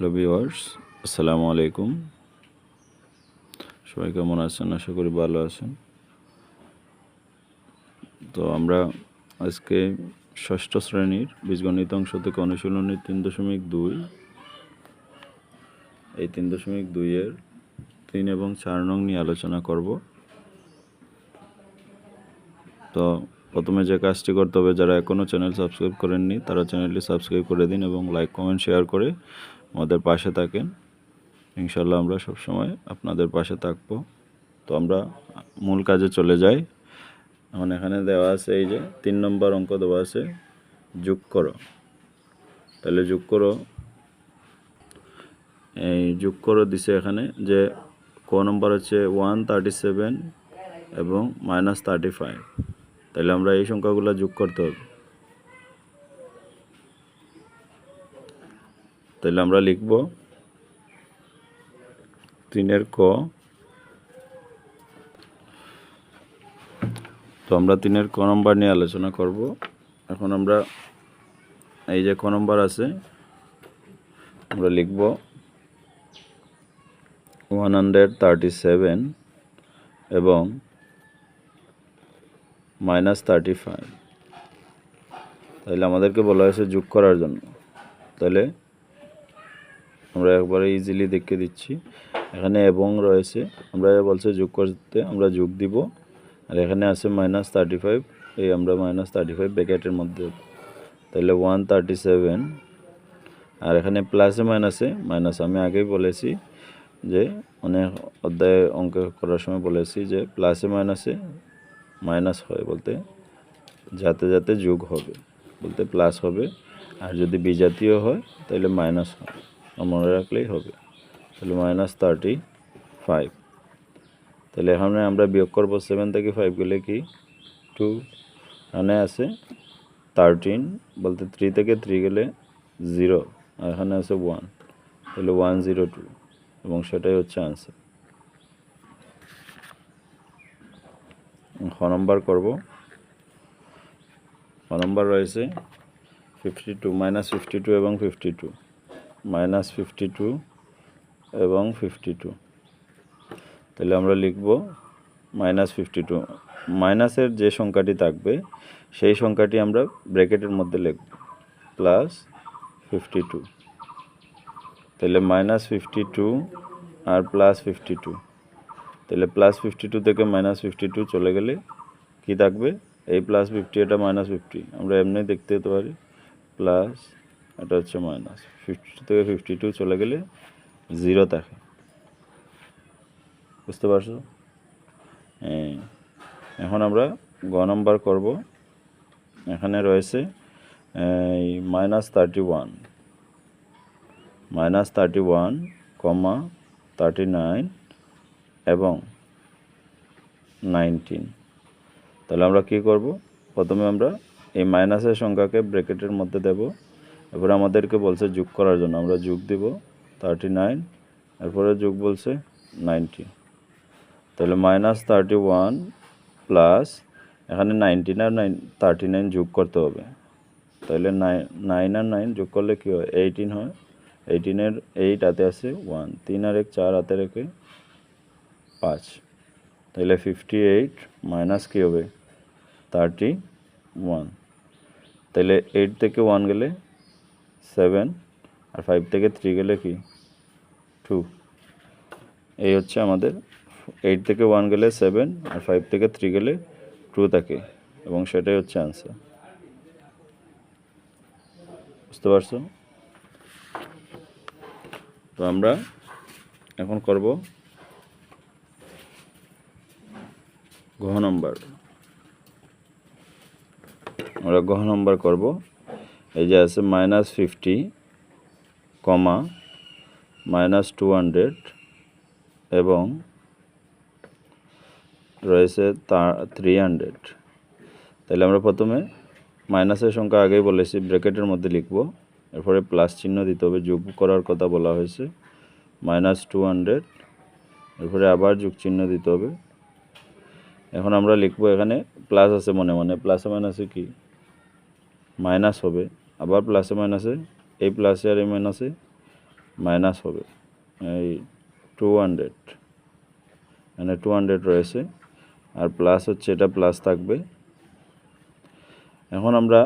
Hello viewers আসসালামু আলাইকুম সবাই কেমন আছেন? আশা করি ভালো আছেন। তো আমরা আজকে ষষ্ঠ শ্রেণির বীজগণিত অংশ থেকে অনুশীলনী তিন দশমিক দুই। এই তিন দশমিক দুইয়ের তিন এবং চার নং নিয়ে আলোচনা করব। তো প্রথমে যে কাজটি করতে হবে, যারা এখনও চ্যানেল সাবস্ক্রাইব করেননি, তারা চ্যানেলটি সাবস্ক্রাইব করে দিন এবং লাইক, কমেন্ট, শেয়ার করে আমাদের পাশে থাকেন। ইনশাল্লাহ আমরা সবসময় আপনাদের পাশে থাকব। তো আমরা মূল কাজে চলে যাই। এখন এখানে দেওয়া আছে এই যে তিন নম্বর অঙ্ক দেওয়া আছে, যোগ করো। তাহলে যোগ করো। এই যোগ করো দিছে এখানে যে ক নম্বর হচ্ছে ওয়ান থার্টি সেভেন এবং মাইনাস থার্টি ফাইভ তাহলে আমরা এই সংখ্যাগুলো যোগ করতে হবে। তাহলে আমরা লিখব তিনের ক। তো আমরা তিনের ক নম্বর নিয়ে আলোচনা করব। এখন আমরা এই যে ক নম্বর আছে, আমরা লিখব ওয়ান হান্ড্রেড থার্টি সেভেন এবং মাইনাস থার্টি ফাইভ। তাহলে আমাদেরকে বলা হয়েছে যোগ করার জন্য। তাহলে আমরা একবারে ইজিলি দেখে দিচ্ছি। এখানে এবং রয়েছে। আমরা বলছে যোগ করতে আমরা যোগ দিব। আর এখানে আছে মাইনাস থার্টি ফাইভ এই আমরা মাইনাস থার্টি ফাইভ ব্যাকেটের মধ্যে। তাহলে ওয়ান থার্টি সেভেন আর এখানে প্লাসে মাইনাসে মাইনাস আমি আগেই বলেছি যে, অনেক অধ্যায় অঙ্ক করার সময় বলেছি যে প্লাসে মাইনাসে মাইনাস হয় বলতে, যাতে যাতে যোগ হবে। বলতে প্লাস হবে। আর যদি বিজাতীয় হয়, তাহলে মাইনাস হয়। মনে রাখলেই হবে। তাহলে মাইনাস থার্টি ফাইভ তাহলে এখানে আমরা বিয়োগ করব সেভেন থেকে ফাইভ গেলে কি? টু এখানে আছে থার্টিন বলতে থ্রি থেকে থ্রি গেলে জিরো আর এখানে আছে ওয়ান তাহলে ওয়ান জিরো টু এবং সেটাই হচ্ছে আনসার খ নম্বর করব। খ নম্বর রয়েছে fifty two minus fifty two এবং fifty two minus fifty two এবং ফিফটি টু তাহলে আমরা লিখব মাইনাস ফিফটি টু মাইনাসের যে সংখ্যাটি থাকবে, সেই সংখ্যাটি আমরা ব্র্যাকেটের মধ্যে লিখব। প্লাস ফিফটি টু তাহলে মাইনাস ফিফটি টু আর প্লাস ফিফটি টু তাহলে প্লাস ফিফটি টু থেকে মাইনাস ফিফটি টু চলে গেলে কি থাকবে? এই প্লাস ফিফটি এটা মাইনাস ফিফটি আমরা এমনি দেখতে হতে পারি। প্লাস এটা হচ্ছে মাইনাস ফিফটি থেকে ফিফটি টু চলে গেলে জিরো থাকে। বুঝতে পারছ? হ্যাঁ। এখন আমরা গ নম্বর করব। এখানে রয়েছে minus thirty one minus thirty one comma thirty nine এবং নাইনটিন তাহলে আমরা কি করব? প্রথমে আমরা এই মাইনাসের সংখ্যাকে ব্র্যাকেটের মধ্যে দেব। এরপরে আমাদেরকে বলছে যোগ করার জন্য। আমরা যোগ দেব থার্টি নাইন এরপরে যোগ বলছে নাইনটি তাহলে মাইনাস থার্টি ওয়ান প্লাস এখানে নাইনটিন আর নাইন থার্টি নাইন যোগ করতে হবে। তাহলে নাইন আর নাইন যোগ করলে কী হয়? এইটিন হয়। এইটিনের এইট হাতে আছে ওয়ান তিন আর এক, চার হাতে রেখে পাঁচ। তাহলে ফিফটি এইট মাইনাস কী হবে? থার্টি ওয়ান তাহলে এইট থেকে ওয়ান গেলে সেভেন আর ফাইভ থেকে থ্রি গেলে কি? টু। এই হচ্ছে আমাদের এইট থেকে ওয়ান গেলে সেভেন আর ফাইভ থেকে থ্রি গেলে টু থাকে এবং সেটাই হচ্ছে আনসার বুঝতে পারছ? তো আমরা এখন করব গহ নম্বর। আমরা গহ নম্বর করব। এই যে আছে minus fifty comma minus two hundred এবং রয়েছে থ্রি হান্ড্রেড তাহলে আমরা প্রথমে মাইনাসের সংখ্যা আগেই বলেছি ব্র্যাকেটের মধ্যে লিখব। এরপরে প্লাস চিহ্ন দিতে হবে, যোগ করার কথা বলা হয়েছে। মাইনাস টু হান্ড্রেড এরপরে আবার যোগ চিহ্ন দিতে হবে। এখন আমরা লিখব এখানে প্লাস আছে মনে মনে প্লাস মাইনাসে কি? মাইনাস হবে। আবার প্লাসে মাইনাসে এই প্লাসে আর এই মাইনাসে মাইনাস হবে। এই টু হান্ড্রেড মানে টু হান্ড্রেড রয়েছে। আর প্লাস হচ্ছে এটা প্লাস থাকবে। এখন আমরা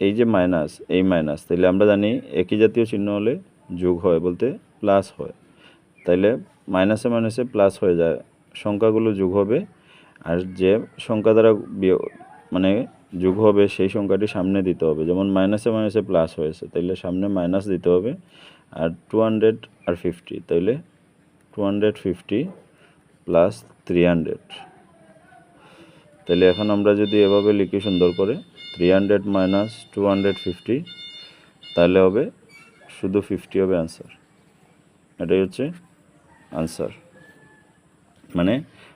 এই যে মাইনাস এই মাইনাস তাইলে আমরা জানি একই জাতীয় চিহ্ন হলে যোগ হয় বলতে প্লাস হয়। তাইলে মাইনাসে মাইনাসে প্লাস হয়ে যায়, সংখ্যাগুলো যোগ হবে। আর যে সংখ্যা দ্বারা মানে যোগ হবে, সেই সংখ্যাটি সামনে দিতে হবে। যেমন মাইনাসে মাইনাসে প্লাস হয়েছে, তাইলে সামনে মাইনাস দিতে হবে। আর টু হান্ড্রেড আর ফিফটি তাইলে two hundred fifty plus three hundred তাহলে এখন আমরা যদি এভাবে লিখি সুন্দর করে three hundred minus two hundred fifty তাহলে হবে শুধু ফিফটি হবে আনসার এটাই হচ্ছে আনসার মানে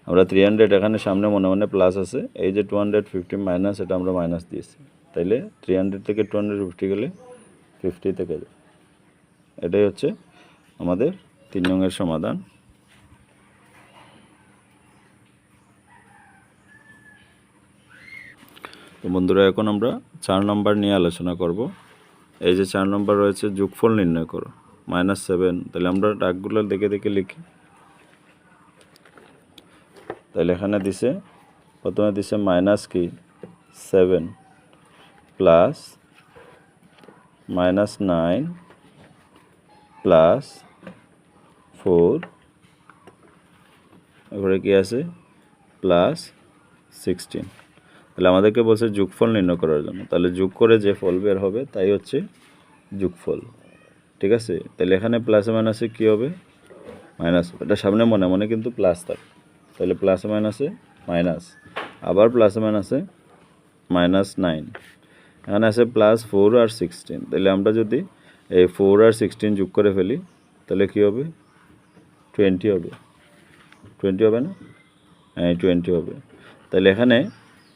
আমরা থ্রি হান্ড্রেড এখানে সামনে মনে মনে প্লাস আছে। এই যে টু হান্ড্রেড ফিফটি মাইনাস এটা আমরা মাইনাস দিয়েছি। তাইলে থ্রি হান্ড্রেড থেকে টু হান্ড্রেড ফিফটি গেলে ফিফটি থেকে যাবে এটাই হচ্ছে আমাদের তিন রঙের সমাধান। তো বন্ধুরা, এখন আমরা চার নম্বর নিয়ে আলোচনা করব। এই যে চার নম্বর রয়েছে, যোগফল নির্ণয় করো। মাইনাস সেভেন তাহলে আমরা ডাকগুলো দেখে দেখে লিখি। তাহলে এখানে দিছে, প্রথমে দিছে মাইনাস কি? Seven plus minus nine plus four এরপরে কি আছে? প্লাস সিক্সটিন তাহলে আমাদেরকে বলছে যোগফল নির্ণয় করার জন্য। তাহলে যোগ করে যে ফল বের হবে, তাই হচ্ছে যোগফল। ঠিক আছে? তাহলে এখানে প্লাসে মাইনাসে কী হবে? মাইনাস এটা সামনে মনে মনে কিন্তু প্লাস থাকে। তাহলে প্লাসে মাইনাসে মাইনাস আবার প্লাসে মাইনাসে মাইনাস নাইন এখানে আছে প্লাস ফোর আর সিক্সটিন তাহলে আমরা যদি এই ফোর আর সিক্সটিন যোগ করে ফেলি, তাহলে কী হবে? টোয়েন্টি হবে। টোয়েন্টি হবে না? হ্যাঁ টোয়েন্টি হবে। তাহলে এখানে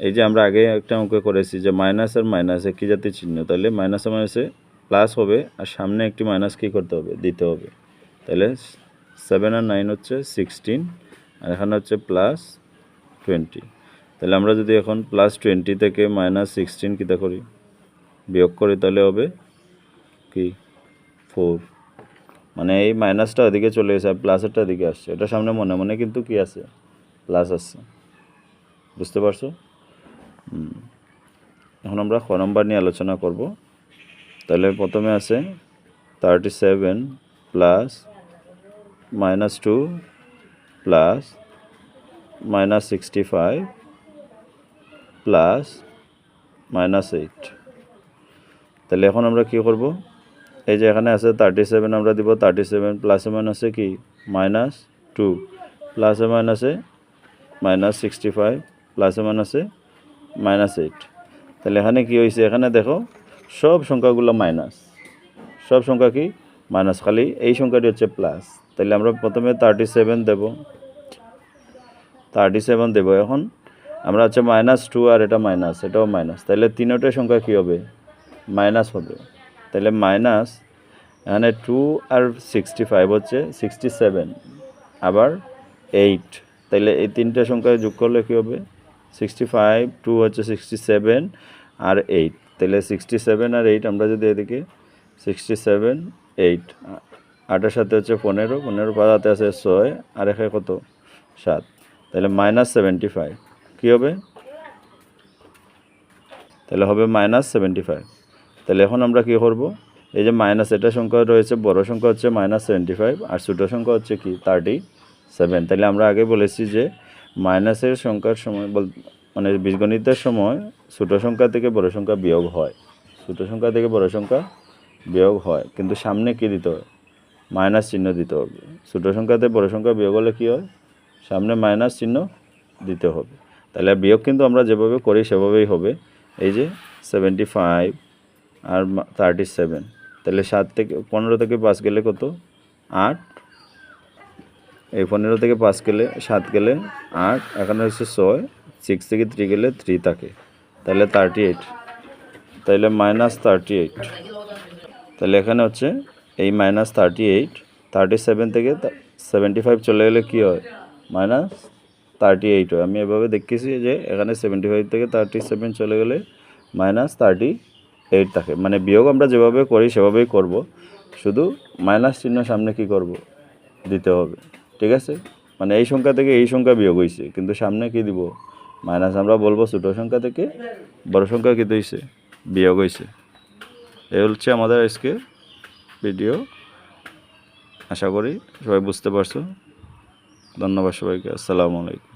এই যে আমরা আগে একটা অঙ্ক করেছি যে মাইনাস আর মাইনাস কী জাতীয় চিহ্ন? তাহলে মাইনাসে মাইনাসে প্লাস হবে আর সামনে একটি মাইনাস কী করতে হবে? দিতে হবে। তাহলে সেভেন আর নাইন হচ্ছে সিক্সটিন আর এখানে হচ্ছে প্লাস টোয়েন্টি তাহলে আমরা যদি এখন প্লাস টোয়েন্টি থেকে মাইনাস সিক্সটিন কীটা করি? বিয়োগ করি তাহলে হবে কি? ফোর মানে এই মাইনাসটা ওদিকে চলে গেছে আর প্লাসেরটা এদিকে আসছে। এটা সামনে মনে মনে কিন্তু কি আছে? প্লাস আসছে। বুঝতে পারছ। এখন আমরা খ নম্বর নিয়ে আলোচনা করব। তাহলে প্রথমে আছে thirty seven plus minus two plus minus sixty five plus minus eight তাহলে এখন আমরা কি করব? এই যে এখানে আছে থার্টি সেভেন আমরা দিব থার্টি সেভেন প্লাসে মাইনাসে কি? মাইনাস টু প্লাসে মাইনাসে মাইনাস সিক্সটি ফাইভ প্লাসে মাইনাসে মাইনাস এইট তাহলে এখানে কি হয়েছে এখানে দেখো, সব সংখ্যাগুলো মাইনাস সব সংখ্যা কি? মাইনাস খালি এই সংখ্যাটি হচ্ছে প্লাস তাহলে আমরা প্রথমে থার্টি সেভেন দেবো। থার্টি সেভেন দেবো এখন। আমরা হচ্ছে মাইনাস টু আর এটা মাইনাস এটাও মাইনাস তাহলে তিনোটার সংখ্যা কী হবে? মাইনাস হবে। তাহলে মাইনাস এখানে টু আর সিক্সটি ফাইভ হচ্ছে সিক্সটি সেভেন আবার এইট তাহলে এই তিনটে সংখ্যা যোগ করলে কী হবে? সিক্সটি ফাইভ টু হচ্ছে সিক্সটি সেভেন আর এইট তাহলে সিক্সটি সেভেন আর এইট আমরা যদি এদিকে সিক্সটি সেভেন এইট আটের সাথে হচ্ছে পনেরো পনেরো পাতাতে আছে ছয়, আর এখানে কত? সাত। তাহলে মাইনাস সেভেন্টি ফাইভ কী হবে? তাহলে হবে মাইনাস সেভেন্টি ফাইভ তাহলে এখন আমরা কী করব? এই যে মাইনাস এটা সংখ্যা রয়েছে, বড় সংখ্যা হচ্ছে মাইনাস সেভেন্টি ফাইভ আর ছোটো সংখ্যা হচ্ছে কি? থার্টি সেভেন তাহলে আমরা আগে বলেছি যে মাইনাসের সংখ্যার সময় বল মানে বীজগণিতের সময় ছোটো সংখ্যা থেকে বড় সংখ্যা বিয়োগ হয়। ছোটো সংখ্যা থেকে বড় সংখ্যা বিয়োগ হয়। কিন্তু সামনে কী দিতে হয়? মাইনাস চিহ্ন দিতে হবে। ছোটো সংখ্যাতে বড় সংখ্যা বিয়োগ হলে কী হয়? সামনে মাইনাস চিহ্ন দিতে হবে। তাহলে বিয়োগ কিন্তু আমরা যেভাবে করি সেভাবেই হবে। এই যে সেভেন্টি ফাইভ আর থার্টি সেভেন তাহলে সাত থেকে পনেরো থেকে পাঁচ গেলে কত? আট। এই পনেরো থেকে পাঁচ গেলে, সাত গেলে আট। এখানে হচ্ছে ছয়। সিক্স থেকে থ্রি গেলে থ্রি থাকে। তাহলে থার্টি এইট তাহলে মাইনাস থার্টি এইট তাহলে এখানে হচ্ছে এই minus thirty eight thirty seven থেকে সেভেন্টি ফাইভ চলে গেলে কী হয়? মাইনাস থার্টি এইট হয়। আমি এভাবে দেখেছি যে এখানে সেভেন্টি ফাইভ থেকে থার্টি সেভেন চলে গেলে মাইনাস থার্টি এইট থাকে। মানে বিয়োগ আমরা যেভাবে করি, সেভাবেই করব। শুধু মাইনাস চিহ্ন সামনে কি করব? দিতে হবে। ঠিক আছে? মানে এই সংখ্যা থেকে এই সংখ্যা বিয়োগ হয়েছে কিন্তু সামনে কি দিব? মাইনাস আমরা বলব ছোটো সংখ্যা থেকে বড় সংখ্যা কী দিয়েছে বিয়োগ হয়েছে এ হচ্ছে আমাদের আজকে ভিডিও আশা করি সবাই বুঝতে পারছ। ধন্যবাদ সবাইকে। আসসালামু আলাইকুম।